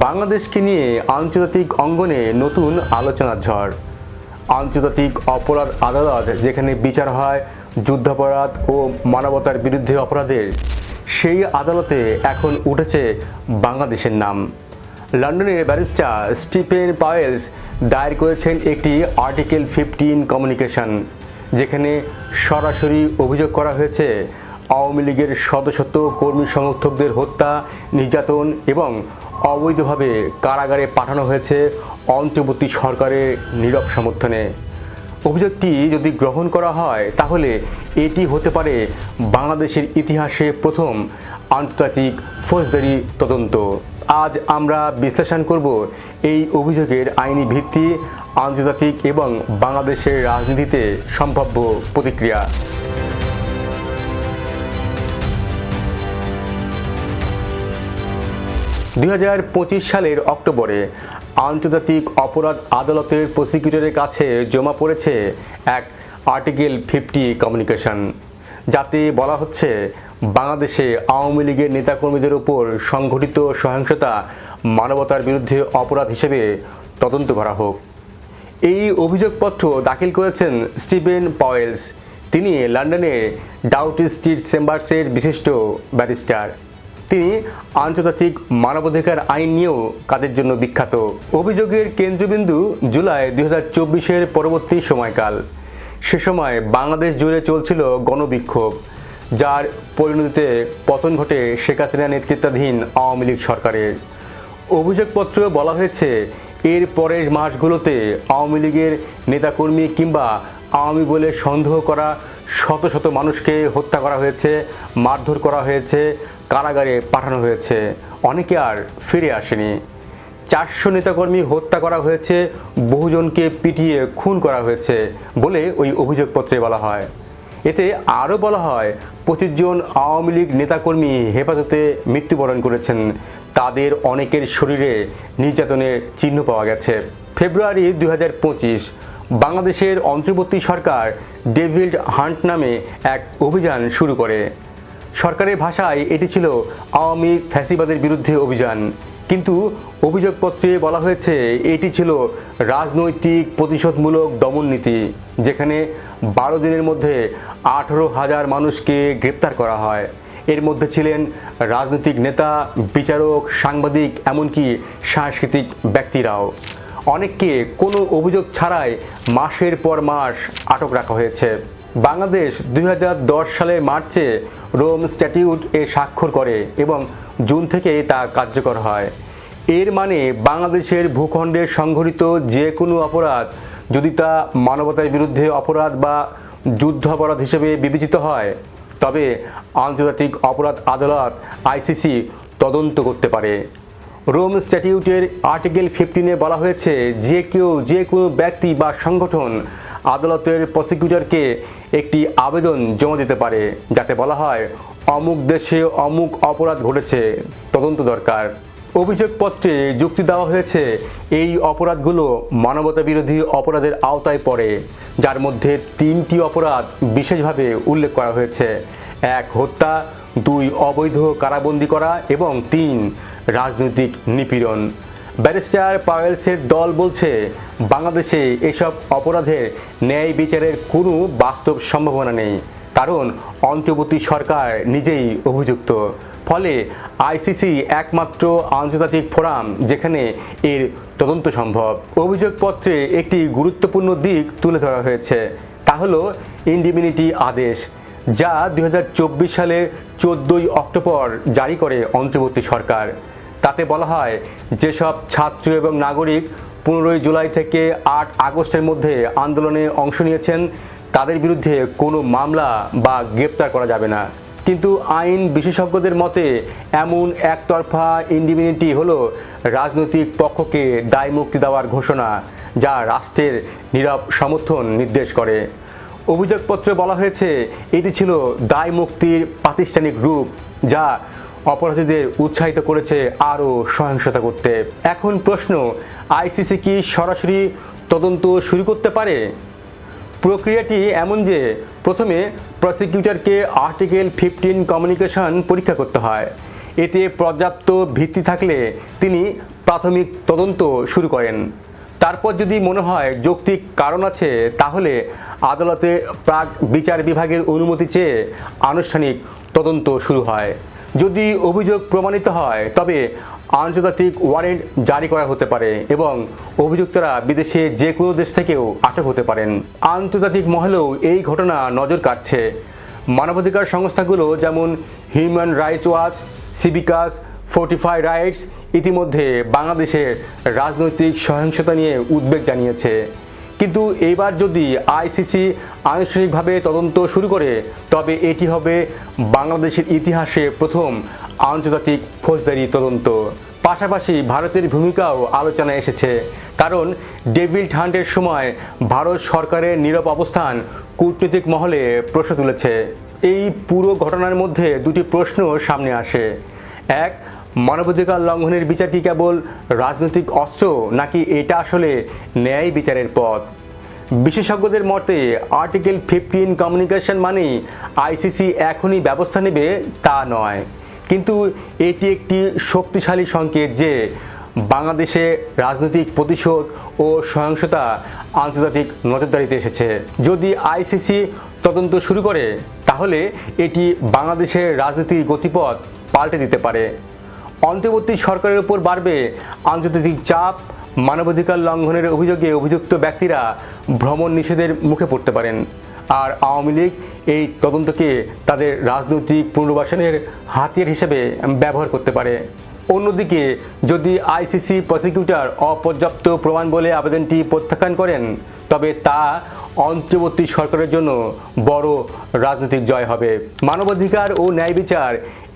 বাংলাদেশকে নিয়ে আন্তর্জাতিক অঙ্গনে নতুন আলোচনার ঝড়। আন্তর্জাতিক অপরাধ আদালত, যেখানে বিচার হয় যুদ্ধাপরাধ ও মানবতার বিরুদ্ধে অপরাধের, সেই আদালতে এখন উঠেছে বাংলাদেশের নাম। লন্ডনের ব্যারিস্টার স্টিফেন পাওয়েলস দায়ের করেছেন একটি আর্টিকেল ফিফটিন কমিউনিকেশন, যেখানে সরাসরি অভিযোগ করা হয়েছে আওয়ামী লীগের শত শত কর্মী সমর্থকদের হত্যা, নির্যাতন এবং অবৈধভাবে কারাগারে পাঠানো হয়েছে অন্তর্বর্তী সরকারের নীরব সমর্থনে। অভিযোগটি যদি গ্রহণ করা হয়, তাহলে এটি হতে পারে বাংলাদেশের ইতিহাসে প্রথম আন্তর্জাতিক ফৌজদারি তদন্ত। আজ আমরা বিশ্লেষণ করব এই অভিযোগের আইনি ভিত্তি, আন্তর্জাতিক এবং বাংলাদেশের রাজনীতিতে সম্ভাব্য প্রতিক্রিয়া। দুই হাজার পঁচিশ সালের অক্টোবরে আন্তর্জাতিক অপরাধ আদালতের প্রসিকিউটরের কাছে জমা পড়েছে এক আর্টিকেল ফিফটি কমিউনিকেশন, যাতে বলা হচ্ছে বাংলাদেশে আওয়ামী লীগের নেতাকর্মীদের উপর সংঘটিত সহিংসতা মানবতার বিরুদ্ধে অপরাধ হিসেবে তদন্ত করা হোক। এই অভিযোগপত্র দাখিল করেছেন স্টিভেন পয়েলস। তিনি লন্ডনে ডাউটি স্ট্রিট চেম্বার্সের বিশিষ্ট ব্যারিস্টার। তিনি আন্তর্জাতিক মানবাধিকার আইন নিয়েও কাজের জন্য বিখ্যাত। অভিযোগের কেন্দ্রবিন্দু জুলাই দুই হাজার চব্বিশের পরবর্তী সময়কাল। সে সময় বাংলাদেশ জুড়ে চলছিল গণবিক্ষোভ, যার পরিণতিতে পতন ঘটে শেখ হাসিনা নেতৃত্বাধীন আওয়ামী লীগ সরকারের। অভিযোগপত্র বলা হয়েছে, এর পরের মাসগুলোতে আওয়ামী লীগের নেতাকর্মী কিংবা আওয়ামী বলে সন্দেহ করা শত শত মানুষকে হত্যা করা হয়েছে, মারধর করা হয়েছে, কারাগারে পাঠানো হয়েছে। অনেকে আর ফিরে আসেনি। চারশো নেতাকর্মী হত্যা করা হয়েছে, বহুজনকে পিটিয়ে খুন করা হয়েছে বলে ওই অভিযোগপত্রে বলা হয়। এতে আরও বলা হয় পঁচিশ জন আওয়ামী লীগ নেতাকর্মী হেফাজতে মৃত্যুবরণ করেছেন। তাদের অনেকের শরীরে নির্যাতনের চিহ্ন পাওয়া গেছে। ফেব্রুয়ারি দু হাজার পঁচিশ বাংলাদেশের অন্তর্বর্তী সরকার ডেভিল্ড হান্ট নামে এক অভিযান শুরু করে। সরকারের ভাষায় এটি ছিল আওয়ামী ফ্যাসিবাদের বিরুদ্ধে অভিযান। কিন্তু অভিযোগপত্রে বলা হয়েছে এটি ছিল রাজনৈতিক প্রতিশোধমূলক দমন নীতি, যেখানে বারো দিনের মধ্যে আঠেরো হাজার মানুষকে গ্রেপ্তার করা হয়। এর মধ্যে ছিলেন রাজনৈতিক নেতা, বিচারক, সাংবাদিক, এমনকি সাংস্কৃতিক ব্যক্তিরাও। অনেককে কোনো অভিযোগ ছাড়াই মাসের পর মাস আটক রাখা হয়েছে। বাংলাদেশ দুই সালের মার্চে রোম স্ট্যাটিউট এ স্বাক্ষর করে এবং জুন থেকে তা কার্যকর হয়। এর মানে বাংলাদেশের ভূখণ্ডে সংঘটিত যে কোনো অপরাধ যদি তা মানবতার বিরুদ্ধে অপরাধ বা যুদ্ধ অপরাধ হিসেবে বিবেচিত হয়, তবে আন্তর্জাতিক অপরাধ আদালত আইসিসি তদন্ত করতে পারে। রোম স্ট্যাটিউটের আর্টিকেল ফিফটিনে বলা হয়েছে, যে কেউ যে কোনো ব্যক্তি বা সংগঠন আদালতের প্রসিকিউটরকে একটি আবেদন জমা দিতে পারে। যাতে বলা হয়, অমুক দেশে অমুক অপরাধ ঘটেছে, তদন্ত দরকার। অভিযোগপত্রে যুক্তি দেওয়া হয়েছে, এই অপরাধগুলো মানবতা বিরোধী অপরাধের আওতায় পড়ে, যার মধ্যে তিনটি অপরাধ বিশেষভাবে উল্লেখ করা হয়েছে। এক, হত্যা, দুই, অবৈধ কারাবন্দি করা এবং তিন রাজনৈতিক নিপীড়ন। ব্যারিস্টার পাওয়েলসের দল বলছে, বাংলাদেশে এসব অপরাধের ন্যায় বিচারের কোনো বাস্তব সম্ভাবনা নেই। কারণ অন্তর্বর্তী সরকার নিজেই অভিযুক্ত। ফলে আইসিসি একমাত্র আন্তর্জাতিক ফোরাম যেখানে এর তদন্ত সম্ভব। অভিযোগপত্রে একটি গুরুত্বপূর্ণ দিক তুলে ধরা হয়েছে। তা হলো ইন্ডিমিনিটি আদেশ, যা দুই সালের চোদ্দোই অক্টোবর জারি করে অন্তর্বর্তী সরকার। তাতে বলা হয়, যেসব ছাত্র এবং নাগরিক পনেরোই জুলাই থেকে আট আগস্টের মধ্যে আন্দোলনে অংশ নিয়েছেন, তাদের বিরুদ্ধে কোনো মামলা বা গ্রেপ্তার করা যাবে না। কিন্তু আইন বিশেষজ্ঞদের মতে, এমন একতরফা ইন্ডিমিনিটি হলো রাজনৈতিক পক্ষকে দায় মুক্তি দেওয়ার ঘোষণা, যা রাষ্ট্রের নীরব সমর্থন নির্দেশ করে। অভিযোগপত্রে বলা হয়েছে, এটি ছিল দায় মুক্তির প্রাতিষ্ঠানিক রূপ, যা অপরাধীদের উৎসাহিত করেছে আরও সহিংসতা করতে। এখন প্রশ্ন, আইসিসি কি সরাসরি তদন্ত শুরু করতে পারে? প্রক্রিয়াটি এমন যে, প্রথমে প্রসিকিউটরকে আর্টিকেল ফিফটিন কমিউনিকেশন পরীক্ষা করতে হয়। এতে পর্যাপ্ত ভিত্তি থাকলে তিনি প্রাথমিক তদন্ত শুরু করেন। তারপর যদি মনে হয় যৌক্তিক কারণ আছে, তাহলে আদালতে প্রাক বিচার বিভাগের অনুমতি চেয়ে আনুষ্ঠানিক তদন্ত শুরু হয়। যদি অভিযোগ প্রমাণিত হয়, তবে আন্তর্জাতিক ওয়ারেন্ট জারি করা হতে পারে এবং অভিযুক্তরা বিদেশে যে কোনো দেশ থেকেও আটক হতে পারেন। আন্তর্জাতিক মহলেও এই ঘটনা নজর কাটছে মানবাধিকার সংস্থাগুলো যেমন হিউম্যান রাইটস ওয়াচ সিবিকাস ফোর্টিফাই রাইটস ইতিমধ্যে বাংলাদেশের রাজনৈতিক সহিংসতা নিয়ে উদ্বেগ জানিয়েছে। কিন্তু এবার যদি আইসিসি আনুষ্ঠানিকভাবে তদন্ত শুরু করে, তবে এটি হবে বাংলাদেশের ইতিহাসে প্রথম আন্তর্জাতিক ফৌজদারি তদন্ত। পাশাপাশি ভারতের ভূমিকাও আলোচনায় এসেছে, কারণ ডেভিল হান্টের সময় ভারত সরকারের নীরব অবস্থান কূটনৈতিক মহলে প্রশ্ন তুলেছে। এই পুরো ঘটনার মধ্যে দুটি প্রশ্ন সামনে আসে। এক মানবাধিকার লঙ্ঘনের বিচার কি কেবল রাজনৈতিক অস্ত্র নাকি এটা আসলে ন্যায় বিচারের পথ? বিশেষজ্ঞদের মতে, আর্টিকেল ফিফটিন কমিউনিকেশন মানে আইসিসি এখনই ব্যবস্থা নেবে তা নয়। কিন্তু এটি একটি শক্তিশালী সংকেত যে বাংলাদেশে রাজনৈতিক প্রতিশোধ ও সহিংসতা আন্তর্জাতিক নজরদারিতে এসেছে। যদি আইসিসি তদন্ত শুরু করে, তাহলে এটি বাংলাদেশের রাজনীতির গতিপথ পাল্টে দিতে পারে। অন্তর্বর্তী সরকারের উপর বাড়বে আন্তর্জাতিক চাপ, মানবাধিকার লঙ্ঘনের অভিযোগে অভিযুক্ত ব্যক্তিরা ভ্রমণ নিষেধের মুখে পড়তে পারেন। আর আওয়ামী লীগ এই তদন্তকে তাদের রাজনৈতিক পুনর্বাসনের হাতিয়ার হিসেবে ব্যবহার করতে পারে। অন্যদিকে, যদি আইসিসি প্রসিকিউটর অপর্যাপ্ত প্রমাণ বলে আবেদনটি প্রত্যাখ্যান করেন, তবে তা অন্তর্বর্তী সরকারের জন্য বড় রাজনৈতিক জয় হবে। মানবাধিকার ও ন্যায় বিচার,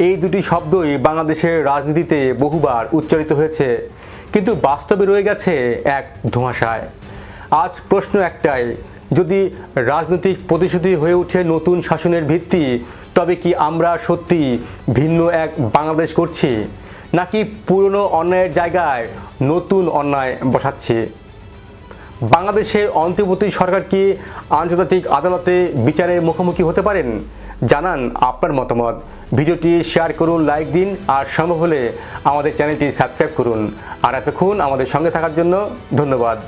এই দুটি শব্দই বাংলাদেশের রাজনীতিতে বহুবার উচ্চারিত হয়েছে, কিন্তু বাস্তবে রয়ে গেছে এক ধোঁয়াশায়। আজ প্রশ্ন একটাই, যদি রাজনৈতিক প্রতিশ্রুতি হয়ে ওঠে নতুন শাসনের ভিত্তি, তবে কি আমরা সত্যি ভিন্ন এক বাংলাদেশ করছি, নাকি পুরনো অন্যায়ের জায়গায় নতুন অন্যায় বসাচ্ছি? বাংলাদেশের অন্তর্বর্তী সরকার কি আন্তর্জাতিক আদালতে বিচারের মুখোমুখি হতে পারেন? জানান আপনার মতামত। ভিডিওটি শেয়ার করুন, লাইক দিন, আর সম্ভব হলে আমাদের চ্যানেলটি সাবস্ক্রাইব করুন। আর এতক্ষণ আমাদের সঙ্গে থাকার জন্য ধন্যবাদ।